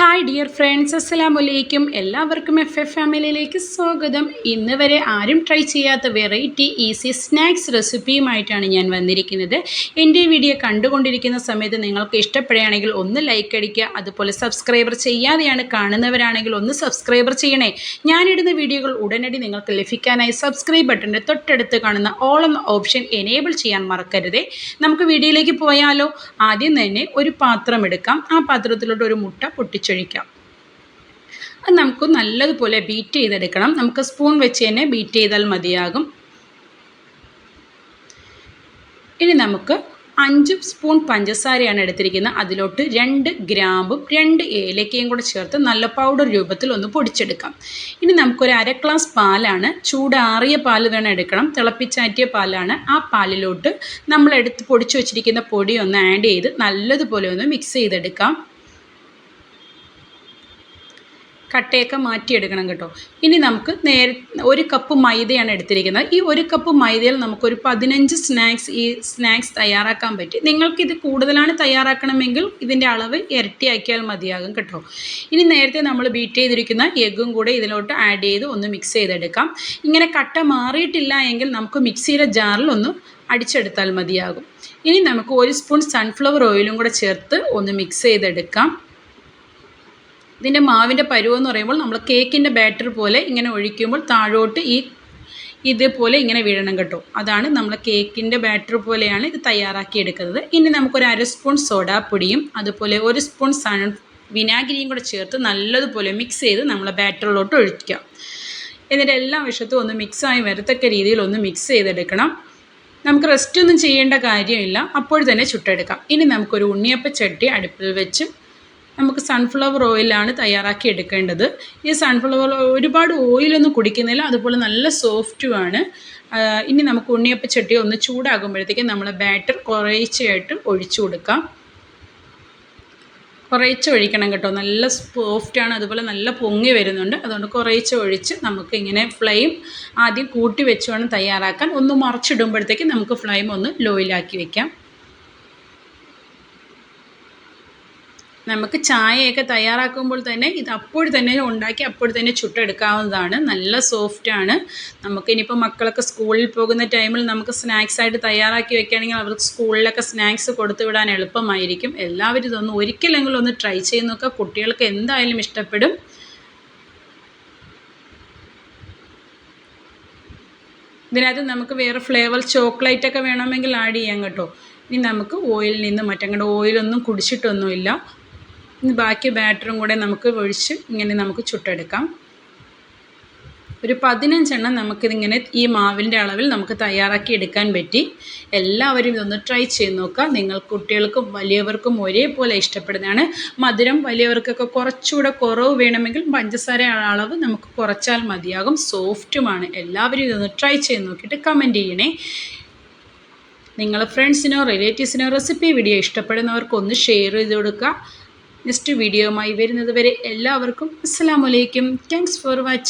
Hi dear friends അസ്സലാം വലൈക്കും എല്ലാവർക്കും എഫ് എഫ് ഫാമിലിയിലേക്ക് സ്വാഗതം. ഇന്ന് വരെ ആരും ട്രൈ ചെയ്യാത്ത വെറൈറ്റി ഈസി സ്നാക്സ് റെസിപ്പിയുമായിട്ടാണ് ഞാൻ വന്നിരിക്കുന്നത്. എന്റെ വീഡിയോ കണ്ടുകൊണ്ടിരിക്കുന്ന സമയത്ത് നിങ്ങൾക്ക് ഇഷ്ടപ്പെടുകയാണെങ്കിൽ ഒന്ന് ലൈക്ക് അടിക്കുക അതുപോലെ സബ്സ്ക്രൈബർ ചെയ്യാതെയാണ് കാണുന്നവരാണെങ്കിൽ ഒന്ന് സബ്സ്ക്രൈബർ ചെയ്യണേ. ഞാനിടുന്ന വീഡിയോകൾ ഉടനടി നിങ്ങൾക്ക് ലഭിക്കാനായി സബ്സ്ക്രൈബ് ബട്ടന്റെ തൊട്ടടുത്ത് കാണുന്ന ഓൾ എന്ന ഓപ്ഷൻ എനേബിൾ ചെയ്യാൻ മറക്കരുതേ. നമുക്ക് വീഡിയോയിലേക്ക് പോയാലോ? ആദ്യം തന്നെ ഒരു പാത്രം എടുക്കാം. ആ പാത്രത്തിലോട്ട് ഒരു മുട്ട പൊട്ടിച്ചൊഴിക്കാം അത് നമുക്ക് നല്ലതുപോലെ ബീറ്റ് ചെയ്തെടുക്കണം. നമുക്ക് സ്പൂൺ വെച്ച് തന്നെ ബീറ്റ് ചെയ്താൽ മതിയാകും. ഇനി നമുക്ക് അഞ്ച് സ്പൂൺ പഞ്ചസാരയാണ് എടുത്തിരിക്കുന്നത്. അതിലോട്ട് രണ്ട് ഗ്രാമ്പും രണ്ട് ഏലക്കയും കൂടെ ചേർത്ത് നല്ല പൗഡർ രൂപത്തിൽ ഒന്ന് പൊടിച്ചെടുക്കാം. ഇനി നമുക്കൊരു അര ഗ്ലാസ് പാലാണ് ചൂടാറിയ പാൽ വേണം എടുക്കണം. തിളപ്പിച്ചാറ്റിയ പാലാണ് ആ പാലിലോട്ട് നമ്മൾ എടുത്ത് പൊടിച്ചു വെച്ചിരിക്കുന്ന പൊടി ഒന്ന് ആഡ് ചെയ്ത് നല്ലതുപോലെ ഒന്ന് മിക്സ് ചെയ്തെടുക്കാം. കട്ടയൊക്കെ മാറ്റിയെടുക്കണം കേട്ടോ. ഇനി നമുക്ക് നേരെ ഒരു കപ്പ് മൈദയാണ് എടുത്തിരിക്കുന്നത്. ഈ ഒരു കപ്പ് മൈദയിൽ നമുക്കൊരു പതിനഞ്ച് സ്നാക്സ് ഈ സ്നാക്സ് തയ്യാറാക്കാൻ പറ്റി. നിങ്ങൾക്കിത് കൂടുതലാണ് തയ്യാറാക്കണമെങ്കിൽ ഇതിന്റെ അളവ് ഇരട്ടിയാക്കിയാൽ മതിയാകും കേട്ടോ. ഇനി നേരത്തെ നമ്മൾ ബീറ്റ് ചെയ്തിരിക്കുന്ന എഗ്ഗും കൂടെ ഇതിലോട്ട് ആഡ് ചെയ്ത് ഒന്ന് മിക്സ് ചെയ്തെടുക്കാം. ഇങ്ങനെ കട്ട മാറിയിട്ടില്ല എങ്കിൽ നമുക്ക് മിക്സിയുടെ ജാറിൽ ഒന്ന് അടിച്ചെടുത്താൽ മതിയാകും. ഇനി നമുക്ക് ഒരു സ്പൂൺ സൺഫ്ലവർ ഓയിലും കൂടെ ചേർത്ത് ഒന്ന് മിക്സ് ചെയ്തെടുക്കാം. ഇതിന്റെ മാവിന്റെ പരുവെന്ന് പറയുമ്പോൾ നമ്മൾ കേക്കിന്റെ ബാറ്റർ പോലെ ഇങ്ങനെ ഒഴിക്കുമ്പോൾ താഴോട്ട് ഈ ഇതേപോലെ ഇങ്ങനെ വീഴണം കേട്ടോ. അതാണ് നമ്മൾ കേക്കിന്റെ ബാറ്റർ പോലെയാണ് ഇത് തയ്യാറാക്കി എടുക്കുന്നത്. ഇനി നമുക്കൊരു അര സ്പൂൺ സോഡാപ്പൊടിയും അതുപോലെ ഒരു സ്പൂൺ സൺ വിനാഗിരിയും കൂടെ ചേർത്ത് നല്ലതുപോലെ മിക്സ് ചെയ്ത് നമ്മൾ ബാറ്ററിലോട്ട് ഒഴിക്കാം എന്നിട്ട് എല്ലാ വശത്തും ഒന്ന് മിക്സായി വരത്തക്ക രീതിയിൽ ഒന്ന് മിക്സ് ചെയ്തെടുക്കണം. നമുക്ക് റെസ്റ്റ് ഒന്നും ചെയ്യേണ്ട കാര്യമില്ല. അപ്പോൾ തന്നെ ചുട്ടെടുക്കാം. ഇനി നമുക്കൊരു ഉണ്ണിയപ്പ ചട്ടി അടുപ്പിൽ വെച്ച് നമുക്ക് സൺഫ്ലവർ ഓയിലാണ് തയ്യാറാക്കി എടുക്കേണ്ടത്. ഈ സൺഫ്ലവർ ഒരുപാട് ഓയിലൊന്നും കുടിക്കുന്നില്ല അതുപോലെ നല്ല സോഫ്റ്റുമാണ് ഇനി നമുക്ക് ഉണ്ണിയപ്പ ചട്ടി ഒന്ന് ചൂടാകുമ്പോഴത്തേക്കും നമ്മൾ ബാറ്റർ കുറേശ്ശെയായിട്ട് ഒഴിച്ചു കൊടുക്കാം. കുറേച്ച് ഒഴിക്കണം കേട്ടോ. നല്ല സോഫ്റ്റാണ് അതുപോലെ നല്ല പൊങ്ങി വരുന്നുണ്ട്. അതുകൊണ്ട് കുറേച്ച് ഒഴിച്ച് നമുക്ക് ഇങ്ങനെ ഫ്ലെയിം ആദ്യം കൂട്ടി വെച്ച് വേണം തയ്യാറാക്കാൻ. ഒന്ന് മറിച്ചിടുമ്പോഴത്തേക്കും നമുക്ക് ഫ്ലെയിം ഒന്ന് ലോയിലാക്കി വെക്കാം. നമുക്ക് ചായയൊക്കെ തയ്യാറാക്കുമ്പോൾ തന്നെ ഇത് അപ്പോൾ തന്നെ ഉണ്ടാക്കി അപ്പോൾ തന്നെ ചുട്ടെടുക്കാവുന്നതാണ്. നല്ല സോഫ്റ്റാണ് നമുക്കിനിയിപ്പോൾ മക്കളൊക്കെ സ്കൂളിൽ പോകുന്ന ടൈമിൽ നമുക്ക് സ്നാക്സ് ആയിട്ട് തയ്യാറാക്കി വെക്കുകയാണെങ്കിൽ അവർക്ക് സ്കൂളിലൊക്കെ സ്നാക്സ് കൊടുത്തു വിടാൻ എളുപ്പമായിരിക്കും. എല്ലാവരും ഇതൊന്ന് ഒരിക്കലെങ്കിലും ഒന്ന് ട്രൈ ചെയ്ത് നോക്കുക കുട്ടികൾക്ക് എന്തായാലും ഇഷ്ടപ്പെടും. ഇതിനകത്ത് നമുക്ക് വേറെ ഫ്ലേവർ ചോക്ലേറ്റ് ഒക്കെ വേണമെങ്കിൽ ആഡ് ചെയ്യാം കേട്ടോ. ഇനി നമുക്ക് ഓയിലിൽ നിന്ന് മറ്റങ്ങടെ ഓയിലൊന്നും കുടിച്ചിട്ടൊന്നുമില്ല. ഇനി ബാക്കി ബാറ്ററും കൂടെ നമുക്ക് ഒഴിച്ച് ഇങ്ങനെ നമുക്ക് ചുട്ടെടുക്കാം. ഒരു പതിനഞ്ചെണ്ണം നമുക്കിതിങ്ങനെ ഈ മാവിന്റെ അളവിൽ നമുക്ക് തയ്യാറാക്കി എടുക്കാൻ പറ്റി. എല്ലാവരും ഇതൊന്ന് ട്രൈ ചെയ്ത് നോക്കുക. നിങ്ങൾ കുട്ടികൾക്കും വലിയവർക്കും ഒരേപോലെ ഇഷ്ടപ്പെടുന്നതാണ്. മധുരം വലിയവർക്കൊക്കെ കുറച്ചുകൂടെ കുറവ് വേണമെങ്കിൽ പഞ്ചസാര അളവ് നമുക്ക് കുറച്ചാൽ മതിയാകും. സോഫ്റ്റുമാണ്. എല്ലാവരും ഇതൊന്ന് ട്രൈ ചെയ്ത് നോക്കിയിട്ട് കമന്റ് ചെയ്യണേ. നിങ്ങൾ ഫ്രണ്ട്സിനോ റിലേറ്റീവ്സിനോ റെസിപ്പി വീഡിയോ ഇഷ്ടപ്പെടുന്നവർക്കൊന്ന് ഷെയർ ചെയ്ത് കൊടുക്കുക. നെക്സ്റ്റ് വീഡിയോയുമായി വരുന്നത് വരെ എല്ലാവർക്കും അസ്സാം വലൈക്കും താങ്ക്സ് ഫോർ വാച്ചിങ്